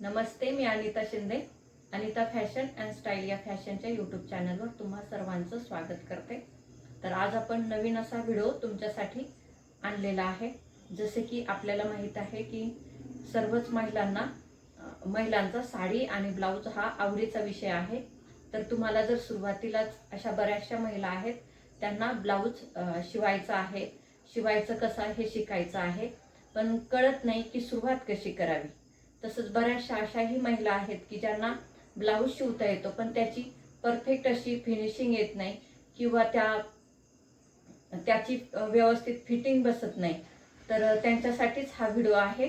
Namaste me Anita Shinde. Anita fashion and style या फॅशनच्या YouTube चॅनलवर तुम्हा सर्वांचं स्वागत करते. तर आज आपण नवीन असा व्हिडिओ तुमच्यासाठी आणलेला आहे. जसे की आपल्याला माहीत आहे की सर्वच महिलांना महिलांचा साडी आणि ब्लाऊज हा आवडीचा विषय आहे. तर तुम्हाला जर सुरुवातीलाच अशा बऱ्याचशा महिला आहेत त्यांना ब्लाऊज शिवायचा आहे. शिवायचं कसं आहे हे शिकायचं आहे. पण कळत नाही की सुरुवात कशी करावी. तसंच बऱ्याचशा अशाही महिला आहेत की ज्यांना ब्लाऊज शिवता येतो पण त्याची परफेक्ट अशी फिनिशिंग येत नाही किंवा त्या त्याची व्यवस्थित फिटिंग बसत नाही. तर त्यांच्यासाठीच हा व्हिडिओ आहे.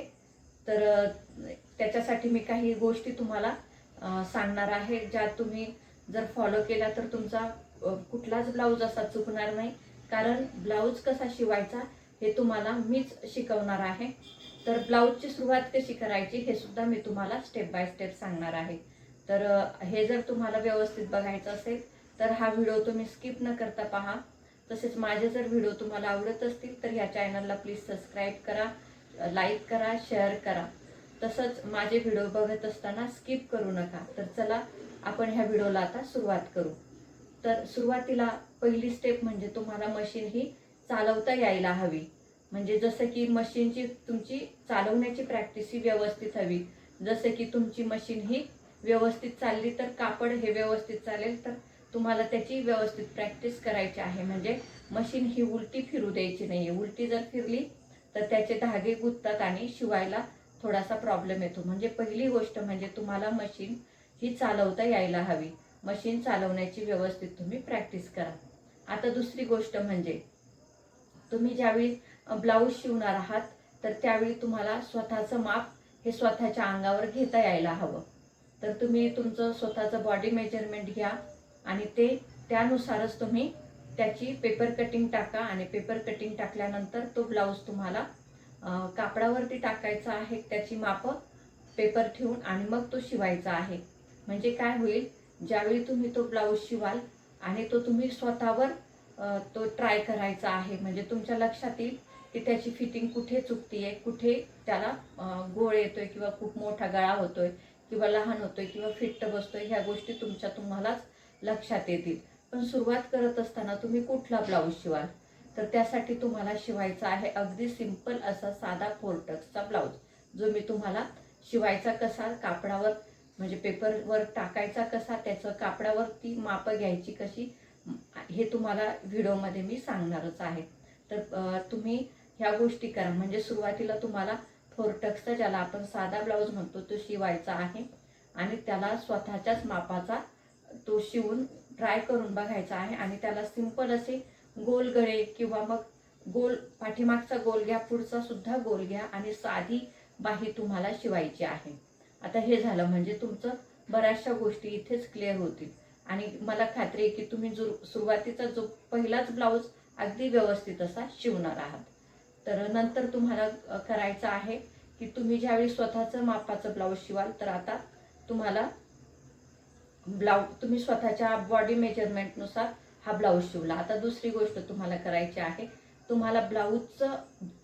तर त्याच्यासाठी मी काही गोष्टी तुम्हाला सांगणार आहे. ज्या तुम्ही जर फॉलो केला तर तुमचा कुठलाच ब्लाऊज असा चुकणार नाही. कारण ब्लाऊज कसा शिवायचा हे तुम्हाला मीच शिकवणार आहे. तर ब्लाऊजची सुरुवात कशी करायची हे सुद्धा मी तुम्हाला स्टेप बाय स्टेप सांगणार आहे. तर हे जर तुम्हाला व्यवस्थित बघायचं असेल तर हा व्हिडिओ तुम्ही स्किप न करता पहा. तसेच माझे जर व्हिडिओ तुम्हाला आवडत असतील तर या चॅनलला प्लीज सबस्क्राईब करा लाईक करा शेअर करा. तसंच माझे व्हिडिओ बघत असताना स्किप करू नका. तर चला आपण ह्या व्हिडिओला आता सुरुवात करू. तर सुरुवातीला पहिली स्टेप म्हणजे तुम्हाला मशीन ही चालवता यायला हवी. म्हणजे जसं की मशीनची तुमची चालवण्याची प्रॅक्टिस ही व्यवस्थित हवी. जसं की तुमची मशीन ही व्यवस्थित चालली तर कापड हे व्यवस्थित चालेल तर तुम्हाला त्याची व्यवस्थित प्रॅक्टिस करायची आहे. म्हणजे मशीन ही उलटी फिरू द्यायची नाही उलटी जर फिरली तर त्याचे धागे गुंततात आणि शिवायला थोडासा प्रॉब्लेम येतो. म्हणजे पहिली गोष्ट म्हणजे तुम्हाला मशीन ही चालवता यायला हवी. मशीन चालवण्याची व्यवस्थित तुम्ही प्रॅक्टिस करा. आता दुसरी गोष्ट म्हणजे तुम्ही ज्यावेळी ब्लाऊज शिवणार आहात तर त्यावेळी तुम्हाला स्वतःचं माप हे स्वतःच्या अंगावर घेता यायला हवं. तर तुम्ही तुमचं स्वतःचं बॉडी मेजरमेंट घ्या आणि ते त्यानुसारच तुम्ही त्याची पेपर कटिंग टाका आणि पेपर कटिंग टाकल्यानंतर तो ब्लाऊज तुम्हाला कापडावरती टाकायचा आहे त्याची मापं पेपर ठेवून आणि मग तो शिवायचा आहे. म्हणजे काय होईल ज्यावेळी तुम्ही तो ब्लाऊज शिवाल आणि तो तुम्ही स्वतःवर तो ट्राय करायचा आहे म्हणजे तुमच्या लक्षात येईल की त्याची फिटिंग कुठे चुकतीये कुठे त्याला गोळ येतोय किंवा खूप मोठा गळा होतोय किंवा लहान होतोय किंवा फिट्ट बसतोय ह्या गोष्टी तुमच्या तुम्हालाच लक्षात येतील. पण सुरुवात करत असताना तुम्ही कुठला ब्लाऊज शिवाल? तर त्यासाठी तुम्हाला शिवायचा आहे अगदी सिंपल असा साधा फोरटक्सचा ब्लाऊज जो मी तुम्हाला शिवायचा कसा कापडावर म्हणजे पेपरवर टाकायचा कसा त्याचं कापडावरती मापं घ्यायची कशी हे तुम्हाला व्हिडिओमध्ये मी सांगणारच आहे. तर तुम्ही ह्या गोष्टी करा. म्हणजे सुरुवातीला तुम्हाला फोरटक्सचा ज्याला आपण साधा ब्लाऊज म्हणतो तो शिवायचा आहे. आणि त्याला स्वतःच्याच मापाचा तो शिवून ट्राय करून बघायचा आहे. आणि त्याला सिंपल असे गोल गळे किंवा मग गोल पाठीमागचा गोल घ्या पुढचा सुद्धा गोल घ्या आणि साधी बाही तुम्हाला शिवायची आहे. आता हे झालं म्हणजे तुमचं बऱ्याचशा गोष्टी इथेच क्लिअर होतील. आणि मला खात्री आहे की तुम्ही जो सुरुवातीचा जो पहिलाच ब्लाऊज अगदी व्यवस्थित असा शिवणार आहात. तर नंतर तुम्हाला करायचं आहे की तुम्ही ज्यावेळी स्वतःचं मापाचं ब्लाऊज शिवाल तर आता तुम्हाला ब्लाऊज तुम्ही स्वतःच्या बॉडी मेजरमेंटनुसार हा ब्लाऊज शिवला. आता दुसरी गोष्ट तुम्हाला करायची आहे. तुम्हाला ब्लाऊजचं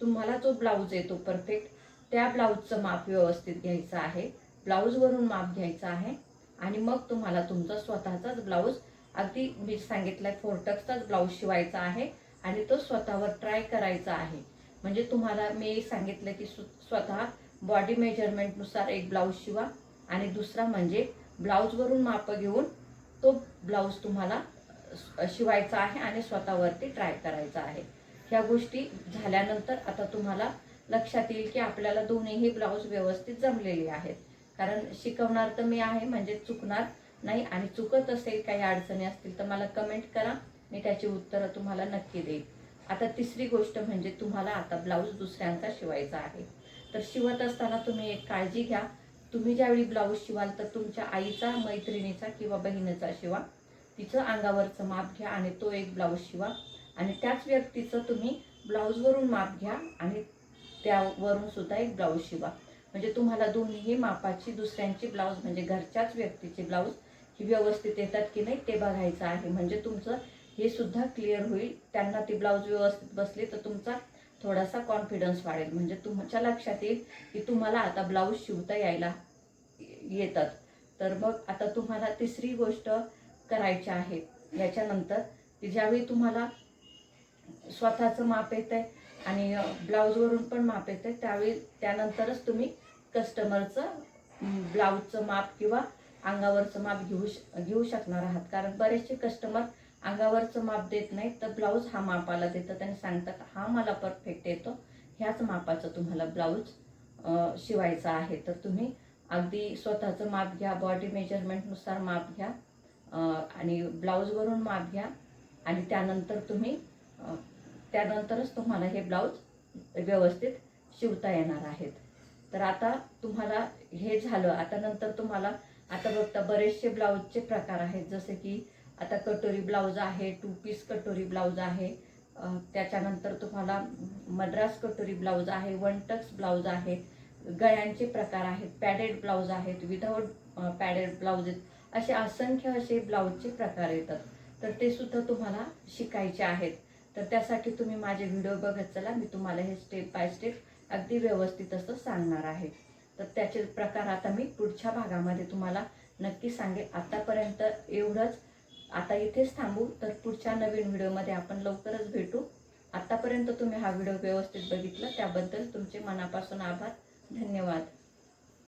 तुम्हाला जो ब्लाऊज येतो परफेक्ट त्या ब्लाऊजचं माप व्यवस्थित घ्यायचं आहे. ब्लाऊजवरून माप घ्यायचं आहे. आणि मग तुम्हाला तुमचा स्वतःचाच ब्लाऊज अगदी मी सांगितलं फोरटक्सचाच ब्लाऊज शिवायचा आहे. आणि तो स्वतःवर ट्राय करायचा आहे. म्हणजे तुम्हाला मी सांगितलं की स्वतः बॉडी मेजरमेंटनुसार एक ब्लाऊज शिवा. आणि दुसरा म्हणजे ब्लाऊजवरून मापं घेऊन तो ब्लाऊज तुम्हाला शिवायचा आहे आणि स्वतःवरती ट्राय करायचा आहे. ह्या गोष्टी झाल्यानंतर आता तुम्हाला लक्षात येईल की आपल्याला दोन्हीही ब्लाऊज व्यवस्थित जमलेले आहेत. कारण शिकवणार तर मी आहे म्हणजे चुकणार नाही आणि चुकत असेल काही अडचणी असतील तर मला कमेंट करा. मी त्याची उत्तरं तुम्हाला नक्की देईल आता तिसरी गोष्ट म्हणजे तुम्हाला आता ब्लाऊज दुसऱ्यांचा शिवायचा आहे. तर शिवत असताना तुम्ही एक काळजी घ्या. तुम्ही ज्यावेळी ब्लाऊज शिवाल तर तुमच्या आईचा मैत्रिणीचा किंवा बहिणीचा शिवा. तिचं अंगावरचं माप घ्या आणि तो एक ब्लाऊज शिवा. आणि त्याच व्यक्तीचं तुम्ही ब्लाऊजवरून माप घ्या आणि त्यावरून सुद्धा एक ब्लाऊज शिवा. म्हणजे तुम्हाला दोन्हीही मापाची दुसऱ्यांची ब्लाऊज म्हणजे घरच्याच व्यक्तीचे ब्लाऊज ही व्यवस्थित येतात की नाही ते बघायचं आहे. म्हणजे तुमचं हे सुद्धा क्लिअर होईल. त्यांना ती ब्लाऊज व्यवस्थित बसली तर तुमचा थोडासा कॉन्फिडन्स वाढेल. म्हणजे तुमच्या लक्षात येईल की तुम्हाला आता ब्लाऊज शिवता यायला येतात. तर मग आता तुम्हाला तिसरी गोष्ट करायची आहे. याच्यानंतर की ज्यावेळी तुम्हाला स्वतःचं माप येतंय आणि ब्लाऊजवरून पण माप येतंय त्यावेळी त्यानंतरच तुम्ही कस्टमरचं ब्लाऊजचं माप किंवा अंगावरचं माप घेऊ श घेऊ शकणार आहात. कारण बरेचसे कस्टमर अंगावरचं माप देत नाही तर ब्लाऊज हा मापाला देतात आणि सांगतात हा मला परफेक्ट येतो. ह्याच मापाचं तुम्हाला ब्लाऊज शिवायचा आहे. तर तुम्ही अगदी स्वतःचं माप घ्या बॉडी मेजरमेंटनुसार माप घ्या आणि ब्लाऊजवरून माप घ्या. आणि त्यानंतर तुम्ही त्यानंतरच तुम्हाला हे ब्लाऊज व्यवस्थित शिवता येणार आहेत. तर आता तुम्हाला हे झालं. आता नंतर तुम्हाला आता बघता बरेचसे ब्लाऊजचे प्रकार आहेत. जसे की आता कटोरी ब्लाऊज आहे टू पीस कटोरी ब्लाऊज आहे. त्याच्यानंतर तुम्हाला मद्रास कटोरी ब्लाऊज आहे वन टक्स ब्लाऊज आहेत गळ्यांचे प्रकार आहेत पॅडेड ब्लाऊज आहेत विदाऊट पॅडेड ब्लाऊज आहेत असे असंख्य असे ब्लाऊजचे प्रकार येतात. तर ते सुद्धा तुम्हाला शिकायचे आहेत. तर त्यासाठी तुम्ही माझे व्हिडिओ बघत चला मी तुम्हाला हे स्टेप बाय स्टेप अगदी व्यवस्थित असं सांगणार आहे. तर त्याचे प्रकार आता मी पुढच्या भागामध्ये तुम्हाला नक्की सांगेल आतापर्यंत एवढंच. आता इथेच थांबू तर पुढच्या नवीन व्हिडिओमध्ये आपण लवकरच भेटू. आतापर्यंत तुम्ही हा व्हिडिओ व्यवस्थित बघितला त्याबद्दल तुमचे मनापासून आभार. धन्यवाद.